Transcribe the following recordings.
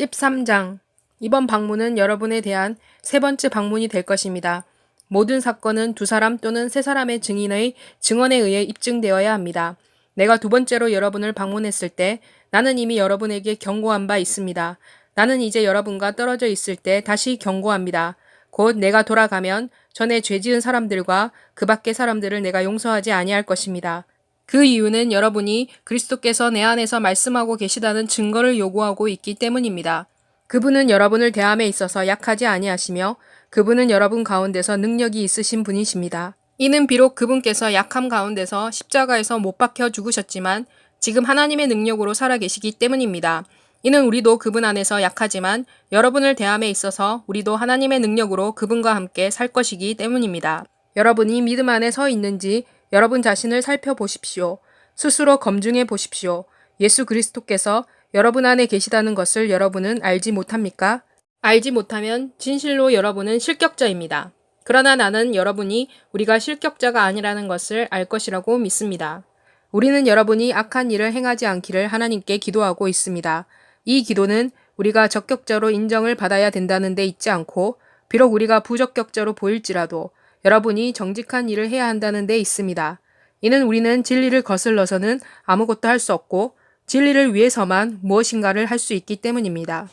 13장 이번 방문은 여러분에 대한 세 번째 방문이 될 것입니다. 모든 사건은 두 사람 또는 세 사람의 증인의 증언에 의해 입증되어야 합니다. 내가 두 번째로 여러분을 방문했을 때 나는 이미 여러분에게 경고한 바 있습니다. 나는 이제 여러분과 떨어져 있을 때 다시 경고합니다. 곧 내가 돌아가면 전에 죄 지은 사람들과 그 밖의 사람들을 내가 용서하지 아니할 것입니다. 그 이유는 여러분이 그리스도께서 내 안에서 말씀하고 계시다는 증거를 요구하고 있기 때문입니다. 그분은 여러분을 대함에 있어서 약하지 아니하시며 그분은 여러분 가운데서 능력이 있으신 분이십니다. 이는 비록 그분께서 약함 가운데서 십자가에서 못 박혀 죽으셨지만 지금 하나님의 능력으로 살아계시기 때문입니다. 이는 우리도 그분 안에서 약하지만 여러분을 대함에 있어서 우리도 하나님의 능력으로 그분과 함께 살 것이기 때문입니다. 여러분이 믿음 안에 서 있는지 여러분 자신을 살펴보십시오. 스스로 검증해 보십시오. 예수 그리스도께서 여러분 안에 계시다는 것을 여러분은 알지 못합니까? 알지 못하면 진실로 여러분은 실격자입니다. 그러나 나는 여러분이 우리가 실격자가 아니라는 것을 알 것이라고 믿습니다. 우리는 여러분이 악한 일을 행하지 않기를 하나님께 기도하고 있습니다. 이 기도는 우리가 적격자로 인정을 받아야 된다는 데 있지 않고 비록 우리가 부적격자로 보일지라도 여러분이 정직한 일을 해야 한다는 데 있습니다. 이는 우리는 진리를 거슬러서는 아무것도 할 수 없고 진리를 위해서만 무엇인가를 할 수 있기 때문입니다.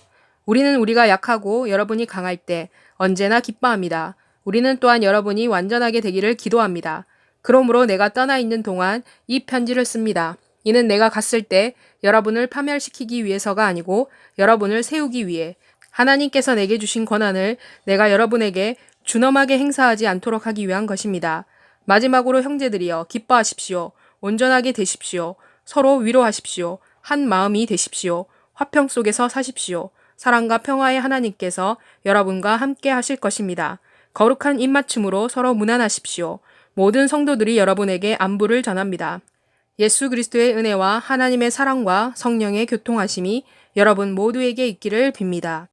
우리는 우리가 약하고 여러분이 강할 때 언제나 기뻐합니다. 우리는 또한 여러분이 완전하게 되기를 기도합니다. 그러므로 내가 떠나 있는 동안 이 편지를 씁니다. 이는 내가 갔을 때 여러분을 파멸시키기 위해서가 아니고 여러분을 세우기 위해 하나님께서 내게 주신 권한을 내가 여러분에게 준엄하게 행사하지 않도록 하기 위한 것입니다. 마지막으로 형제들이여 기뻐하십시오. 온전하게 되십시오. 서로 위로하십시오. 한 마음이 되십시오. 화평 속에서 사십시오. 사랑과 평화의 하나님께서 여러분과 함께 하실 것입니다. 거룩한 입맞춤으로 서로 무난하십시오. 모든 성도들이 여러분에게 안부를 전합니다. 예수 그리스도의 은혜와 하나님의 사랑과 성령의 교통하심이 여러분 모두에게 있기를 빕니다.